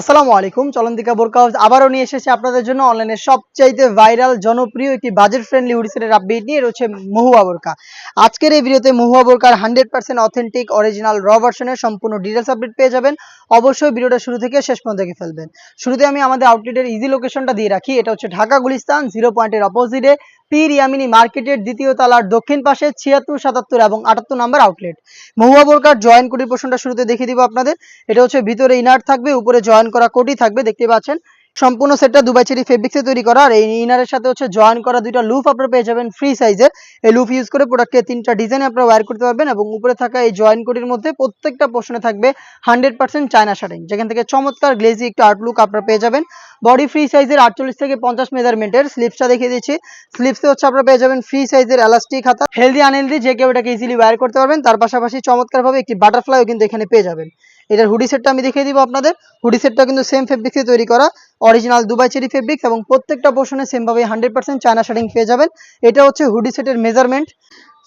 আসসালামু আলাইকুম, চলন্তিকা বোরকা হাউস আবারও নিয়ে এসেছে আপনাদের জন্য অনলাইনে সবচাইতে ভাইরাল জনপ্রিয় একটি বাজেট ফ্রেন্ডলি হুডিসেটের আপডেট নিয়ে রয়েছে মহুয়া বোরকা। আজকের এই ভিডিওতে মহুয়া বোরকার হান্ড্রেড পার্সেন্ট অথেন্টিক অরিজিনাল র ভার্সনের সম্পূর্ণ ডিটেলস আপডেট পেয়ে যাবেন। অবশ্যই ভিডিওটা শুরু থেকে শেষ পর্যন্ত দেখে ফেলবেন। শুরুতে আমি আমাদের আউটলেটের ইজি লোকেশনটা দিয়ে রাখি, এটা হচ্ছে ঢাকা গুলিস্তান জিরো পয়েন্টের অপোজিটে পীর ইয়ামিনী মার্কেটের দ্বিতীয় তালার দক্ষিণ পাশে ছিয়াত্তর, সাতাত্তর এবং আটাত্তর নাম্বার আউটলেট মহুয়া বোরকার জয়েন কোটি পোর্শনটা শুরুতে দেখিয়ে দিব আপনাদের। এটা হচ্ছে ভিতরে ইনার থাকবে, উপরে জয়েন করা কোটি থাকবে, দেখতে পাচ্ছেন। সম্পূর্ণ সেটটা দুবাই চেরি ফেব্রিক্সে তৈরি করা। আর এই ইনারের সাথে হচ্ছে জয়েন করা দুইটা লুফ আপনারা পেয়ে যাবেন ফ্রি সাইজের এই লুফ ইউজ করে প্রোডাক্টকে তিনটা ডিজাইন আপনারা ওয়্যার করতে পারবেন এবং উপরে থাকা এই জয়েন কোটির মধ্যে প্রত্যেকটা পোর্শনে থাকবে হান্ড্রেড পার্সেন্ট চায়না শার্টিং যেখান থেকে চমৎকার গ্লেজি একটু আউটলুক আপনারা পেয়ে যাবেন। বডি ফ্রি সাইজের আটচল্লিশ থেকে পঞ্চাশ মেজারমেন্টের স্লিপসটা দেখিয়ে দিচ্ছি। স্লিপসে হচ্ছে আপনারা পেয়ে যাবেন ফ্রি সাইজের এলাস্টিক হাতা। হেলদি আনহেলদি যে কেউ এটাকে ইজিলি ওয়ার করতে পারবেন। তার পাশাপাশি চমৎকারভাবে একটি বাটারফ্লাইও কিন্তু এখানে পেয়ে যাবেন। এটার হুডি সেটটা আমি দেখিয়ে দিব আপনাদের। হুডি সেটটা কিন্তু সেম ফেব্রিক্সে তৈরি করা। অরিজিনাল দুবাই চেরি ফেব্রিক্স এবং প্রত্যেকটা পোর্শনে সেমভাবে হান্ড্রেড পার্সেন্ট চায়না শার্টিং পেয়ে যাবেন। এটা হচ্ছে হুডি সেটের মেজারমেন্ট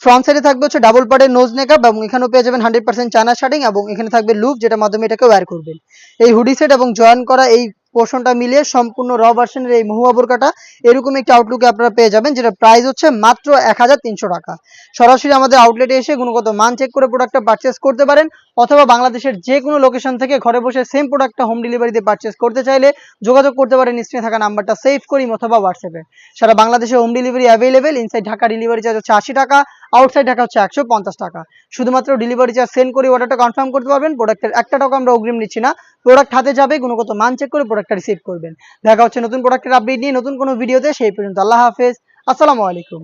ফ্রন্ট সাইডে থাকবে হচ্ছে ডাবল পার্টের নোজ মেকআপ এবং এখানেও পেয়ে যাবেন হান্ড্রেড পার্সেন্ট চায়না শার্টিং এবং এখানে থাকবে লুপ যেটা মাধ্যমে এটাকে ওয়্যার করবেন। এই হুডি সেট এবং জয়েন করা এই পোর্শনটা মিলিয়ে সম্পূর্ণ র ভার্সনের এই মহুয়া বোরকাটা, এরকম একটি আউটলুকে আপনারা পেয়ে যাবেন যেটা প্রাইস হচ্ছে মাত্র এক হাজার তিনশো টাকা। সরাসরি আমাদের আউটলেটে এসে গুণগত মান চেক করে প্রোডাক্টটা পারচেস করতে পারেন, অথবা বাংলাদেশের যে কোনো লোকেশন থেকে ঘরে বসে সেম প্রোডাক্টটা হোম ডেলিভারিতে পারচেস করতে চাইলে যোগাযোগ করতে পারেন, স্ক্রিনে থাকা নাম্বারটা সেভ করি, অথবা হোয়াটসঅ্যাপে সারা বাংলাদেশে home delivery available inside Dhaka delivery charge হচ্ছে আশি টাকা আউটসাইড ঢাকা হচ্ছে একশো পঞ্চাশ টাকা। শুধুমাত্র ডেলিভারি চার্জ সেন্ড করে অর্ডারটা কনফার্ম করতে পারবেন প্রোডাক্টের একটা টাকা আমরা অগ্রিম নিচ্ছি না প্রোডাক্ট হাতে যাবে, গুণগত মান চেক করে প্রোডাক্টটা রিসিভ করবেন। দেখা হচ্ছে নতুন প্রোডাক্টের আপডেট নিয়ে নতুন কোনো ভিডিওতে সেই পর্যন্ত আল্লাহ হাফেজ। আসসালামু আলাইকুম।